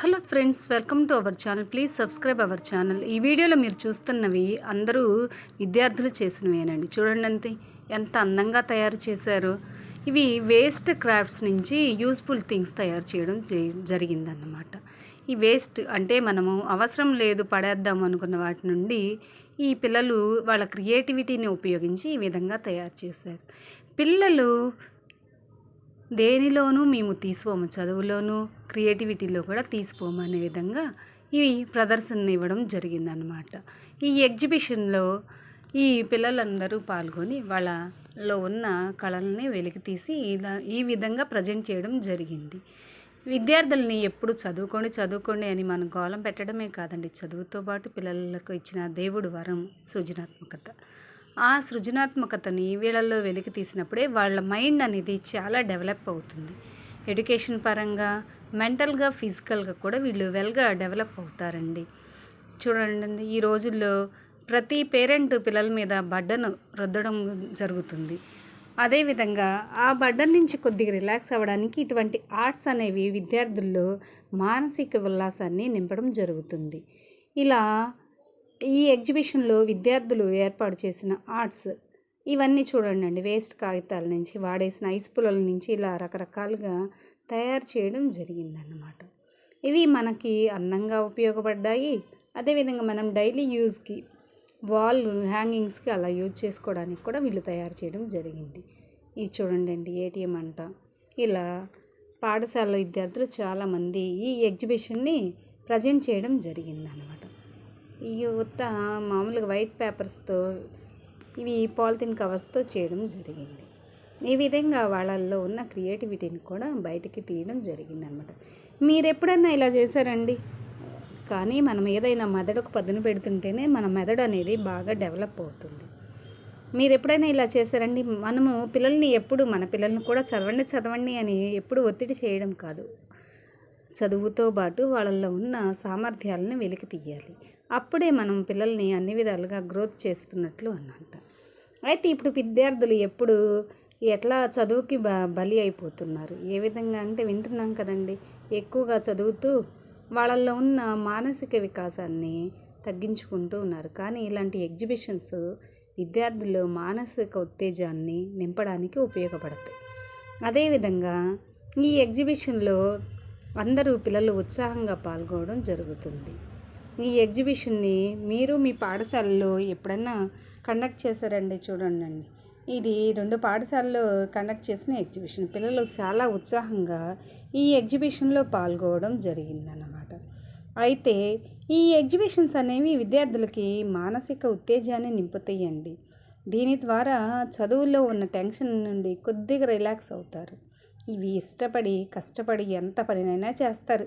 Hello friends welcome to our channel. Please subscribe our channel. ఈ వీడియోలో మీరు చూస్తున్నవి అందరూ విద్యార్థులు చేసినవేనండి. చూడండి అంతే ఎంత అందంగా తయారు చేశారు. ఇవి వేస్ట్ క్రాఫ్ట్స్ నుంచి యూస్ఫుల్ థింగ్స్ తయారు చేయడం జరిగిందన్నమాట. ఈ వేస్ట్ అంటే మనము అవసరం లేదు పడేద్దాం అనుకున్న వాటి నుండి ఈ పిల్లలు వాళ్ళ క్రియేటివిటీని ఉపయోగించి ఈ విధంగా తయారు చేశారు. పిల్లలు దేనిలోనూ మేము తీసుకోము చదువులోనూ క్రియేటివిటీలో కూడా తీసుకోము అనే విధంగా ఇవి ప్రదర్శన ఇవ్వడం జరిగిందనమాట ఈ ఎగ్జిబిషన్లో ఈ పిల్లలందరూ పాల్గొని వాళ్ళలో ఉన్న కళల్ని వెలికి తీసి ఇలా ఈ విధంగా ప్రజెంట్ చేయడం జరిగింది. విద్యార్థుల్ని ఎప్పుడు చదువుకోండి చదువుకోండి అని మనం గోళం పెట్టడమే కాదండి. చదువుతో పాటు పిల్లలకు ఇచ్చిన దేవుడు వరం సృజనాత్మకత. ఆ సృజనాత్మకతని వీళ్ళల్లో వెలికి తీసినప్పుడే వాళ్ళ మైండ్ అనేది చాలా డెవలప్ అవుతుంది. ఎడ్యుకేషన్ పరంగా మెంటల్గా ఫిజికల్గా కూడా వీళ్ళు వెల్గా డెవలప్ అవుతారండి. చూడండి ఈ రోజుల్లో ప్రతి పేరెంట్ పిల్లల మీద బడ్డను రుద్దడం జరుగుతుంది. అదేవిధంగా ఆ బడ్డన్ నుంచి కొద్దిగా రిలాక్స్ అవ్వడానికి ఇటువంటి ఆర్ట్స్ అనేవి విద్యార్థుల్లో మానసిక ఉల్లాసాన్ని నింపడం జరుగుతుంది. ఇలా ఈ ఎగ్జిబిషన్లో విద్యార్థులు ఏర్పాటు చేసిన ఆర్ట్స్ ఇవన్నీ చూడండి అండి వేస్ట్ కాగితాల నుంచి వాడేసిన ఐస్ పుల్లల నుంచి ఇలా రకరకాలుగా తయారు చేయడం జరిగిందన్నమాట. ఇవి మనకి అందంగా ఉపయోగపడ్డాయి. అదేవిధంగా మనం డైలీ యూజ్కి వాల్ హ్యాంగింగ్స్కి అలా యూజ్ చేసుకోవడానికి కూడా వీళ్ళు తయారు చేయడం జరిగింది. ఇది చూడండి అండి ఏటీఎం అంట. ఇలా పాఠశాల విద్యార్థులు చాలామంది ఈ ఎగ్జిబిషన్ని ప్రజెంట్ చేయడం జరిగిందనమాట ఈ ఉత్త మామూలుగా వైట్ పేపర్స్తో ఇవి పాలిథిన్ కవర్స్తో చేయడం జరిగింది. ఈ విధంగా వాళ్ళల్లో ఉన్న క్రియేటివిటీని కూడా బయటికి తీయడం జరిగింది అనమాట మీరు ఎప్పుడైనా ఇలా చేశారండి? కానీ మనం ఏదైనా మెదడుకు పదును పెడుతుంటేనే మన మెదడు అనేది బాగా డెవలప్ అవుతుంది. మీరు ఎప్పుడైనా ఇలా చేశారండి? మనము పిల్లల్ని ఎప్పుడు మన పిల్లల్ని కూడా చదవండి చదవండి అని ఎప్పుడు ఒత్తిడి చేయడం కాదు. చదువుతో పాటు వాళ్ళల్లో ఉన్న సామర్థ్యాలను వెలికి తీయాలి. అప్పుడే మనం పిల్లల్ని అన్ని విధాలుగా గ్రోత్ చేస్తున్నట్లు అన్నమాట అయితే ఇప్పుడు విద్యార్థులు ఎప్పుడు ఎట్లా చదువుకి బ బలి అయిపోతున్నారు? ఏ విధంగా? అంటే వింటున్నాం కదండి. ఎక్కువగా చదువుతూ వాళ్ళల్లో ఉన్న మానసిక వికాసాన్ని తగ్గించుకుంటూ ఉన్నారు. కానీ ఇలాంటి ఎగ్జిబిషన్స్ విద్యార్థుల్లో మానసిక ఉత్తేజాన్ని నింపడానికి ఉపయోగపడతాయి. అదేవిధంగా ఈ ఎగ్జిబిషన్లో అందరూ పిల్లలు ఉత్సాహంగా పాల్గొనడం జరుగుతుంది. ఈ ఎగ్జిబిషన్ని మీరు మీ పాఠశాలలో ఎప్పుడన్నా కండక్ట్ చేశారండి చూడండి అండి. ఇది రెండు పాఠశాలలో కండక్ట్ చేసిన ఎగ్జిబిషన్. పిల్లలు చాలా ఉత్సాహంగా ఈ ఎగ్జిబిషన్లో పాల్గొనడం జరిగిందన్నమాట. అయితే ఈ ఎగ్జిబిషన్స్ అనేవి విద్యార్థులకి మానసిక ఉత్తేజాన్ని నింపుతాయండి. దీని ద్వారా చదువుల్లో ఉన్న టెన్షన్ నుండి కొద్దిగా రిలాక్స్ అవుతారు. ఇవి ఇష్టపడి కష్టపడి ఎంత పనినైనా చేస్తారు.